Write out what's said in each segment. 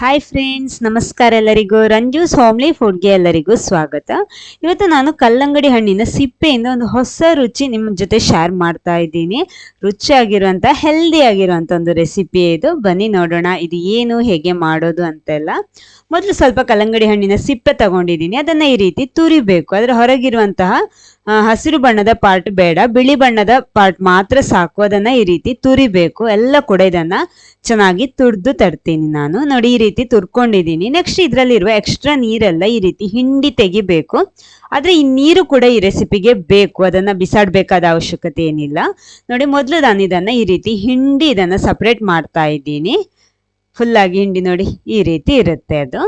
Hi friends ನಮಸ್ಕಾರ ಎಲ್ಲರಿಗೂ. ರಂಜೂಸ್ homely ಫುಡ್ಗೆ ಎಲ್ಲರಿಗೂ ಸ್ವಾಗತ. ಇವತ್ತು ನಾನು ಕಲ್ಲಂಗಡಿ ಹಣ್ಣಿನ ಸಿಪ್ಪೆಯಿಂದ ಒಂದು ಹೊಸ ರುಚಿ ನಿಮ್ಮ ಜೊತೆ ಶೇರ್ ಮಾಡ್ತಾ ಇದ್ದೀನಿ. ರುಚಿಯಾಗಿರುವಂಥ ಹೆಲ್ದಿ ಆಗಿರುವಂಥ ಒಂದು ರೆಸಿಪಿ ಇದು. ಬನ್ನಿ ನೋಡೋಣ, ಇದು ಏನು, ಹೇಗೆ ಮಾಡೋದು ಅಂತೆಲ್ಲ. ಮೊದಲು ಸ್ವಲ್ಪ ಕಲ್ಲಂಗಡಿ ಹಣ್ಣಿನ ಸಿಪ್ಪೆ ತಗೊಂಡಿದ್ದೀನಿ. ಅದನ್ನು ಈ ರೀತಿ ತುರಿಬೇಕು. ಅದರ ಹೊರಗಿರುವಂತಹ ಹಸಿರು ಬಣ್ಣದ ಪಾರ್ಟ್ ಬೇಡ, ಬಿಳಿ ಬಣ್ಣದ ಪಾರ್ಟ್ ಮಾತ್ರ ಸಾಕು. ಅದನ್ನ ಈ ರೀತಿ ತುರಿಬೇಕು. ಎಲ್ಲ ಕೂಡ ಇದನ್ನ ಚೆನ್ನಾಗಿ ತುರ್ದು ತರ್ತೀನಿ ನಾನು. ನೋಡಿ, ಈ ರೀತಿ ತುರ್ಕೊಂಡಿದ್ದೀನಿ. ನೆಕ್ಸ್ಟ್ ಇದರಲ್ಲಿರುವ ಎಕ್ಸ್ಟ್ರಾ ನೀರೆಲ್ಲ ಈ ರೀತಿ ಹಿಂಡಿ ತೆಗಿಬೇಕು. ಆದರೆ ಈ ನೀರು ಕೂಡ ಈ ರೆಸಿಪಿಗೆ ಬೇಕು. ಅದನ್ನ ಬಿಸಾಡ್ಬೇಕಾದ ಅವಶ್ಯಕತೆ ಏನಿಲ್ಲ. ನೋಡಿ, ಮೊದಲು ನಾನು ಇದನ್ನ ಈ ರೀತಿ ಹಿಂಡಿ ಇದನ್ನ ಸಪ್ರೇಟ್ ಮಾಡ್ತಾ ಇದ್ದೀನಿ. ಫುಲ್ಲಾಗಿ ಹಿಂಡಿ ನೋಡಿ, ಈ ರೀತಿ ಇರುತ್ತೆ ಅದು.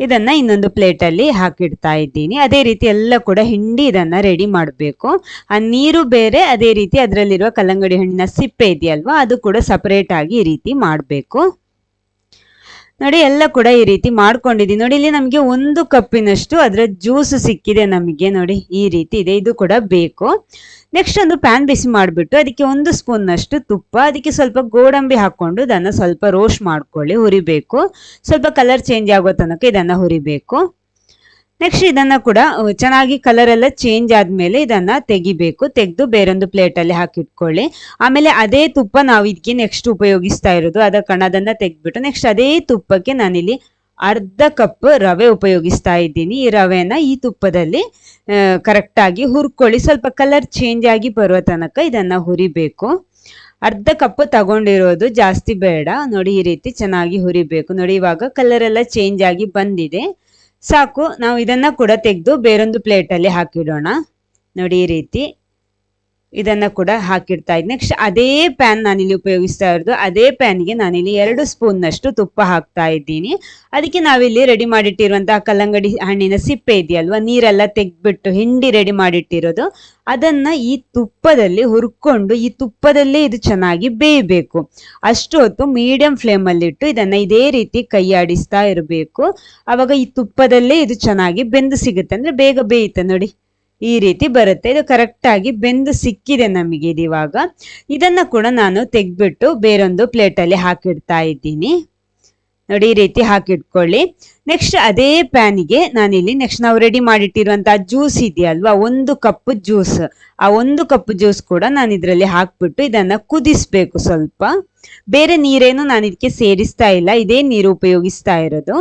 ಇದನ್ನ ಇನ್ನೊಂದು ಪ್ಲೇಟಲ್ಲಿ ಹಾಕಿಡ್ತಾ ಇದ್ದೀನಿ. ಅದೇ ರೀತಿ ಎಲ್ಲ ಕೂಡ ಹಿಂಡಿ ಇದನ್ನ ರೆಡಿ ಮಾಡಬೇಕು. ಆ ನೀರು ಬೇರೆ, ಅದೇ ರೀತಿ ಅದರಲ್ಲಿರುವ ಕಲ್ಲಂಗಡಿ ಹಣ್ಣಿನ ಸಿಪ್ಪೆ ಇದೆಯಲ್ವಾ, ಅದು ಕೂಡ ಸಪ್ರೇಟಾಗಿ ಈ ರೀತಿ ಮಾಡಬೇಕು. ನೋಡಿ, ಎಲ್ಲ ಕೂಡ ಈ ರೀತಿ ಮಾಡ್ಕೊಂಡಿದ್ದೀನಿ. ನೋಡಿ, ಇಲ್ಲಿ ನಮಗೆ ಒಂದು ಕಪ್ಪಿನಷ್ಟು ಅದರ ಜ್ಯೂಸ್ ಸಿಕ್ಕಿದೆ ನಮಗೆ. ನೋಡಿ, ಈ ರೀತಿ ಇದೆ. ಇದು ಕೂಡ ಬೇಕು. ನೆಕ್ಸ್ಟ್ ಒಂದು ಪ್ಯಾನ್ ಬಿಸಿ ಮಾಡಿಬಿಟ್ಟು ಅದಕ್ಕೆ ಒಂದು ಸ್ಪೂನ್ನಷ್ಟು ತುಪ್ಪ, ಅದಕ್ಕೆ ಸ್ವಲ್ಪ ಗೋಡಂಬಿ ಹಾಕ್ಕೊಂಡು ಇದನ್ನು ಸ್ವಲ್ಪ ರೋಸ್ಟ್ ಮಾಡ್ಕೊಳ್ಳಿ, ಹುರಿಬೇಕು. ಸ್ವಲ್ಪ ಕಲರ್ ಚೇಂಜ್ ಆಗೋ ತನಕ ಇದನ್ನು ಹುರಿಬೇಕು. ನೆಕ್ಸ್ಟ್ ಇದನ್ನ ಕೂಡ ಚೆನ್ನಾಗಿ ಕಲರ್ ಎಲ್ಲ ಚೇಂಜ್ ಆದ್ಮೇಲೆ ಇದನ್ನ ತೆಗಿಬೇಕು. ತೆಗೆದು ಬೇರೊಂದು ಪ್ಲೇಟ್ ಅಲ್ಲಿ ಹಾಕಿಟ್ಕೊಳ್ಳಿ. ಆಮೇಲೆ ಅದೇ ತುಪ್ಪ ನಾವು ಇದಕ್ಕೆ ನೆಕ್ಸ್ಟ್ ಉಪಯೋಗಿಸ್ತಾ ಇರೋದು. ಅದ ಕಣದನ್ನ ತೆಗ್ದ್ಬಿಟ್ಟು ನೆಕ್ಸ್ಟ್ ಅದೇ ತುಪ್ಪಕ್ಕೆ ನಾನಿಲ್ಲಿ ಅರ್ಧ ಕಪ್ ರವೆ ಉಪಯೋಗಿಸ್ತಾ ಇದ್ದೀನಿ. ಈ ರವೆನ ಈ ತುಪ್ಪದಲ್ಲಿ ಕರೆಕ್ಟ್ ಆಗಿ ಹುರ್ಕೊಳ್ಳಿ. ಸ್ವಲ್ಪ ಕಲರ್ ಚೇಂಜ್ ಆಗಿ ಬರುವ ತನಕ ಇದನ್ನ ಹುರಿಬೇಕು. ಅರ್ಧ ಕಪ್ ತಗೊಂಡಿರೋದು ಜಾಸ್ತಿ ಬೇಡ. ನೋಡಿ ಈ ರೀತಿ ಚೆನ್ನಾಗಿ ಹುರಿಬೇಕು. ನೋಡಿ ಇವಾಗ ಕಲರ್ ಎಲ್ಲ ಚೇಂಜ್ ಆಗಿ ಬಂದಿದೆ. ಸಾಕು ನಾವು ಇದನ್ನ ಕೂಡ ತೆಗೆದು ಬೇರೊಂದು ಪ್ಲೇಟಲ್ಲಿ ಹಾಕಿಡೋಣ. ನೋಡಿ ಈ ರೀತಿ. ಇದನ್ನ ಕೂಡ ಹಾಕಿಡ್ತಾ ಇದ್ದೀನಿ ನೆಕ್ಸ್ಟ್ ಅದೇ ಪ್ಯಾನ್ ನಾನಿಲ್ಲಿ ಉಪಯೋಗಿಸ್ತಾ ಇರೋದು. ಅದೇ ಪ್ಯಾನ್ಗೆ ನಾನಿಲ್ಲಿ ಎರಡು ಸ್ಪೂನ್ನಷ್ಟು ತುಪ್ಪ ಹಾಕ್ತಾ ಇದ್ದೀನಿ. ಅದಕ್ಕೆ ನಾವಿಲ್ಲಿ ರೆಡಿ ಮಾಡಿಟ್ಟಿರುವಂತಹ ಕಲ್ಲಂಗಡಿ ಹಣ್ಣಿನ ಸಿಪ್ಪೆ ಇದೆಯಲ್ವಾ, ನೀರೆಲ್ಲ ತೆಗ್ದ್ಬಿಟ್ಟು ಹಿಂಡಿ ರೆಡಿ ಮಾಡಿಟ್ಟಿರೋದು. ಅದನ್ನ ಈ ತುಪ್ಪದಲ್ಲಿ ಹುರ್ಕೊಂಡು ಈ ತುಪ್ಪದಲ್ಲೇ ಇದು ಚೆನ್ನಾಗಿ ಬೇಯಬೇಕು. ಅಷ್ಟು ಹೊತ್ತು ಮೀಡಿಯಂ ಫ್ಲೇಮಲ್ಲಿಟ್ಟು ಇದನ್ನ ಇದೇ ರೀತಿ ಕೈಯಾಡಿಸ್ತಾ ಇರಬೇಕು. ಅವಾಗ ಈ ತುಪ್ಪದಲ್ಲೇ ಇದು ಚೆನ್ನಾಗಿ ಬೆಂದು ಸಿಗುತ್ತೆ. ಅಂದ್ರೆ ಬೇಗ ಬೇಯುತ್ತೆ ನೋಡಿ. ಈ ರೀತಿ ಬರುತ್ತೆ. ಇದು ಕರೆಕ್ಟಾಗಿ ಬೆಂದು ಸಿಕ್ಕಿದೆ ನಮಗೆ ಇದು ಇವಾಗ. ಇದನ್ನ ಕೂಡ ನಾನು ತೆಗೆದ್ಬಿಟ್ಟು ಬೇರೊಂದು ಪ್ಲೇಟಲ್ಲಿ ಹಾಕಿಡ್ತಾ ಇದ್ದೀನಿ. ನೋಡಿ ಈ ರೀತಿ ಹಾಕಿಟ್ಕೊಳ್ಳಿ. ನೆಕ್ಸ್ಟ್ ಅದೇ ಪ್ಯಾನಿಗೆ ನಾನಿಲ್ಲಿ ನೆಕ್ಸ್ಟ್ ನಾವು ರೆಡಿ ಮಾಡಿಟ್ಟಿರುವಂತಹ ಜ್ಯೂಸ್ ಇದೆಯಲ್ವಾ? ಒಂದು ಕಪ್ ಜ್ಯೂಸ್ ಆ ಒಂದು ಕಪ್ ಜ್ಯೂಸ್ ಕೂಡ ನಾನು ಇದರಲ್ಲಿ ಹಾಕ್ಬಿಟ್ಟು ಇದನ್ನ ಕುದಿಸ್ಬೇಕು ಸ್ವಲ್ಪ. ಬೇರೆ ನೀರೇನು ನಾನು ಇದಕ್ಕೆ ಸೇರಿಸ್ತಾ ಇಲ್ಲ. ಇದೇ ನೀರು ಉಪಯೋಗಿಸ್ತಾ ಇರೋದು.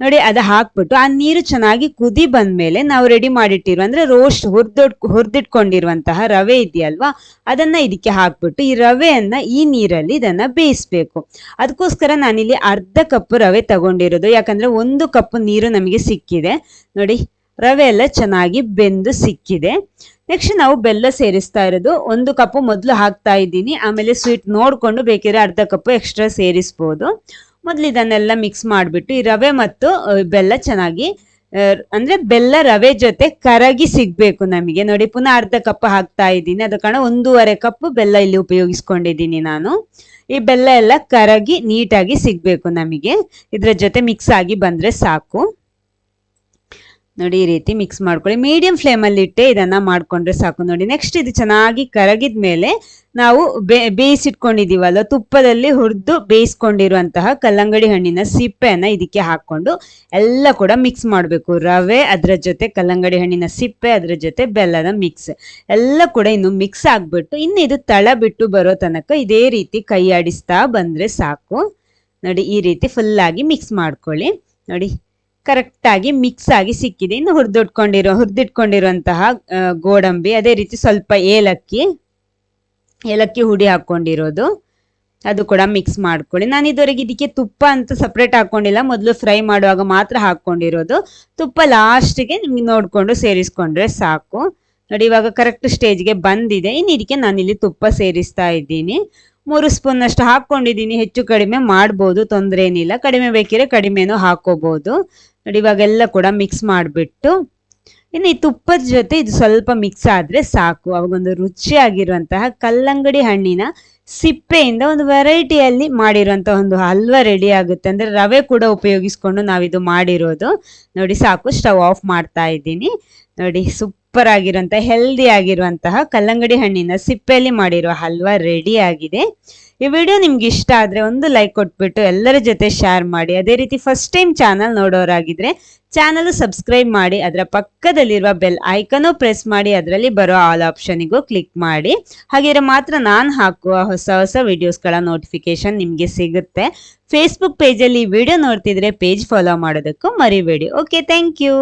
ನೋಡಿ, ಅದು ಹಾಕ್ಬಿಟ್ಟು ಆ ನೀರು ಚೆನ್ನಾಗಿ ಕುದಿ ಬಂದ್ಮೇಲೆ ನಾವು ರೆಡಿ ಮಾಡಿಟ್ಟಿರುವ ಅಂದ್ರೆ ರೋಸ್ಟ್ ಹುರಿದೊಡ್, ಹುರಿದಿಟ್ಕೊಂಡಿರುವಂತಹ ರವೆ ಇದೆಯಲ್ವಾ? ಅದನ್ನ ಇದಕ್ಕೆ ಹಾಕ್ಬಿಟ್ಟು ಈ ರವೆಯನ್ನ ಈ ನೀರಲ್ಲಿ ಇದನ್ನ ಬೇಯಿಸ್ಬೇಕು. ಅದಕ್ಕೋಸ್ಕರ ನಾನಿಲ್ಲಿ ಅರ್ಧ ಕಪ್ ರವೆ ತಗೊಂಡಿರೋದು. ಯಾಕಂದ್ರೆ ಒಂದು ಕಪ್ ನೀರು ನಮಗೆ ಸಿಕ್ಕಿದೆ. ನೋಡಿ, ರವೆ ಎಲ್ಲ ಚೆನ್ನಾಗಿ ಬೆಂದು ಸಿಕ್ಕಿದೆ. ನೆಕ್ಸ್ಟ್ ನಾವು ಬೆಲ್ಲ ಸೇರಿಸ್ತಾ ಇರೋದು. ಒಂದು ಕಪ್ ಮೊದಲು ಹಾಕ್ತಾ ಇದ್ದೀನಿ. ಆಮೇಲೆ ಸ್ವೀಟ್ ನೋಡ್ಕೊಂಡು ಬೇಕಿದ್ರೆ ಅರ್ಧ ಕಪ್ ಎಕ್ಸ್ಟ್ರಾ ಸೇರಿಸ್ಬೋದು. ಮೊದಲು ಇದನ್ನೆಲ್ಲ ಮಿಕ್ಸ್ ಮಾಡಿಬಿಟ್ಟು ಈ ರವೆ ಮತ್ತು ಬೆಲ್ಲ ಚೆನ್ನಾಗಿ ಅಂದ್ರೆ ಬೆಲ್ಲ ರವೆ ಜೊತೆ ಕರಗಿ ಸಿಗ್ಬೇಕು ನಮಗೆ. ನೋಡಿ, ಪುನಃ ಅರ್ಧ ಕಪ್ ಹಾಕ್ತಾ ಇದ್ದೀನಿ. ಅದ ಕಾರಣ ಒಂದೂವರೆ ಕಪ್ ಬೆಲ್ಲ ಇಲ್ಲಿ ಉಪಯೋಗಿಸ್ಕೊಂಡಿದ್ದೀನಿ ನಾನು. ಈ ಬೆಲ್ಲ ಎಲ್ಲ ಕರಗಿ ನೀಟಾಗಿ ಸಿಗ್ಬೇಕು ನಮಗೆ. ಇದ್ರ ಜೊತೆ ಮಿಕ್ಸ್ ಆಗಿ ಬಂದ್ರೆ ಸಾಕು. ನೋಡಿ ಈ ರೀತಿ ಮಿಕ್ಸ್ ಮಾಡ್ಕೊಳ್ಳಿ. ಮೀಡಿಯಂ ಫ್ಲೇಮಲ್ಲಿ ಇಟ್ಟೆ ಇದನ್ನು ಮಾಡಿಕೊಂಡ್ರೆ ಸಾಕು. ನೋಡಿ ನೆಕ್ಸ್ಟ್ ಇದು ಚೆನ್ನಾಗಿ ಕರಗಿದ ಮೇಲೆ ನಾವು ಬೇ ಬೇಯಿಸಿಟ್ಕೊಂಡಿದ್ದೀವಲ್ಲ ತುಪ್ಪದಲ್ಲಿ ಹುರಿದು ಬೇಯಿಸ್ಕೊಂಡಿರುವಂತಹ ಕಲ್ಲಂಗಡಿ ಹಣ್ಣಿನ ಸಿಪ್ಪೆಯನ್ನು ಇದಕ್ಕೆ ಹಾಕ್ಕೊಂಡು ಎಲ್ಲ ಕೂಡ ಮಿಕ್ಸ್ ಮಾಡಬೇಕು. ರವೆ ಅದರ ಜೊತೆ, ಕಲ್ಲಂಗಡಿ ಹಣ್ಣಿನ ಸಿಪ್ಪೆ ಅದರ ಜೊತೆ, ಬೆಲ್ಲದ ಮಿಕ್ಸ್ ಎಲ್ಲ ಕೂಡ ಇನ್ನು ಮಿಕ್ಸ್ ಆಗಿಬಿಟ್ಟು, ಇನ್ನು ಇದು ತಳ ಬಿಟ್ಟು ಬರೋ ತನಕ ಇದೇ ರೀತಿ ಕೈ ಆಡಿಸ್ತಾ ಬಂದ್ರೆ ಸಾಕು. ನೋಡಿ, ಈ ರೀತಿ ಫುಲ್ಲಾಗಿ ಮಿಕ್ಸ್ ಮಾಡ್ಕೊಳ್ಳಿ. ನೋಡಿ ಕರೆಕ್ಟ್ ಆಗಿ ಮಿಕ್ಸ್ ಆಗಿ ಸಿಕ್ಕಿದೆ. ಇನ್ನು ಹುರಿದಿಟ್ಕೊಂಡಿರೋ ಹುರಿದಿಟ್ಕೊಂಡಿರುವಂತಹ ಗೋಡಂಬಿ, ಅದೇ ರೀತಿ ಸ್ವಲ್ಪ ಏಲಕ್ಕಿ ಏಲಕ್ಕಿ ಹುಡಿ ಹಾಕ್ಕೊಂಡಿರೋದು ಅದು ಕೂಡ ಮಿಕ್ಸ್ ಮಾಡ್ಕೊಳ್ಳಿ. ನಾನು ಇದುವರೆಗೆ ಇದಕ್ಕೆ ತುಪ್ಪ ಅಂತ ಸಪ್ರೇಟ್ ಹಾಕೊಂಡಿಲ್ಲ. ಮೊದಲು ಫ್ರೈ ಮಾಡುವಾಗ ಮಾತ್ರ ಹಾಕ್ಕೊಂಡಿರೋದು ತುಪ್ಪ ಲಾಸ್ಟ್ಗೆ ನಿಮ್ಗೆ ನೋಡಿಕೊಂಡು ಸೇರಿಸ್ಕೊಂಡ್ರೆ ಸಾಕು. ನೋಡಿ, ಇವಾಗ ಕರೆಕ್ಟ್ ಸ್ಟೇಜ್ಗೆ ಬಂದಿದೆ. ಇನ್ನು ಇದಕ್ಕೆ ನಾನಿಲ್ಲಿ ತುಪ್ಪ ಸೇರಿಸ್ತಾ ಇದ್ದೀನಿ. ಮೂರು ಸ್ಪೂನ್ ಅಷ್ಟು ಹಾಕೊಂಡಿದ್ದೀನಿ ಹೆಚ್ಚು ಕಡಿಮೆ ಮಾಡ್ಬೋದು, ತೊಂದರೆ ಏನಿಲ್ಲ. ಕಡಿಮೆ ಬೇಕಿದ್ರೆ ಕಡಿಮೆನೂ ಹಾಕೋಬೋದು. ನೋಡಿ, ಇವಾಗೆಲ್ಲ ಕೂಡ ಮಿಕ್ಸ್ ಮಾಡಿಬಿಟ್ಟು. ಇನ್ನು ಈ ತುಪ್ಪದ ಜೊತೆ ಇದು ಸ್ವಲ್ಪ ಮಿಕ್ಸ್ ಆದರೆ ಸಾಕು. ಅವಾಗೊಂದು ರುಚಿಯಾಗಿರುವಂತಹ ಕಲ್ಲಂಗಡಿ ಹಣ್ಣಿನ ಸಿಪ್ಪೆಯಿಂದ ಒಂದು ವೆರೈಟಿಯಲ್ಲಿ ಮಾಡಿರುವಂಥ ಒಂದು ಹಲ್ವಾ ರೆಡಿ ಆಗುತ್ತೆ. ಅಂದರೆ ರವೆ ಕೂಡ ಉಪಯೋಗಿಸ್ಕೊಂಡು ನಾವಿದು ಮಾಡಿರೋದು. ನೋಡಿ, ಸಾಕು. ಸ್ಟವ್ ಆಫ್ ಮಾಡ್ತಾ ಇದ್ದೀನಿ. ನೋಡಿ ಸೂಪರ್ ಸೂಪರ್ ಆಗಿರುವಂತಹ ಹೆಲ್ದಿ ಆಗಿರುವಂತಹ ಕಲ್ಲಂಗಡಿ ಹಣ್ಣಿನ ಸಿಪ್ಪೆಯಲ್ಲಿ ಮಾಡಿರುವ ಹಲ್ವಾ ರೆಡಿ ಆಗಿದೆ. ಈ ವಿಡಿಯೋ ನಿಮ್ಗೆ ಇಷ್ಟ ಆದ್ರೆ ಒಂದು ಲೈಕ್ ಕೊಟ್ಬಿಟ್ಟು ಎಲ್ಲರ ಜೊತೆ ಶೇರ್ ಮಾಡಿ. ಅದೇ ರೀತಿ ಫಸ್ಟ್ ಟೈಮ್ ಚಾನಲ್ ನೋಡೋರಾಗಿದ್ರೆ ಚಾನಲ್ ಸಬ್ಸ್ಕ್ರೈಬ್ ಮಾಡಿ, ಅದರ ಪಕ್ಕದಲ್ಲಿರುವ ಬೆಲ್ ಐಕನು ಪ್ರೆಸ್ ಮಾಡಿ, ಅದರಲ್ಲಿ ಬರೋ ಆಲ್ ಆಪ್ಷನಿಗೂ ಕ್ಲಿಕ್ ಮಾಡಿ. ಹಾಗಿದ್ರೆ ಮಾತ್ರ ನಾನು ಹಾಕುವ ಹೊಸ ಹೊಸ ವಿಡಿಯೋಸ್ಗಳ ನೋಟಿಫಿಕೇಶನ್ ನಿಮಗೆ ಸಿಗುತ್ತೆ. ಫೇಸ್ಬುಕ್ ಪೇಜಲ್ಲಿ ವಿಡಿಯೋ ನೋಡ್ತಿದ್ರೆ ಪೇಜ್ ಫಾಲೋ ಮಾಡೋದಕ್ಕೂ ಮರಿಬೇಡಿ. Okay thank you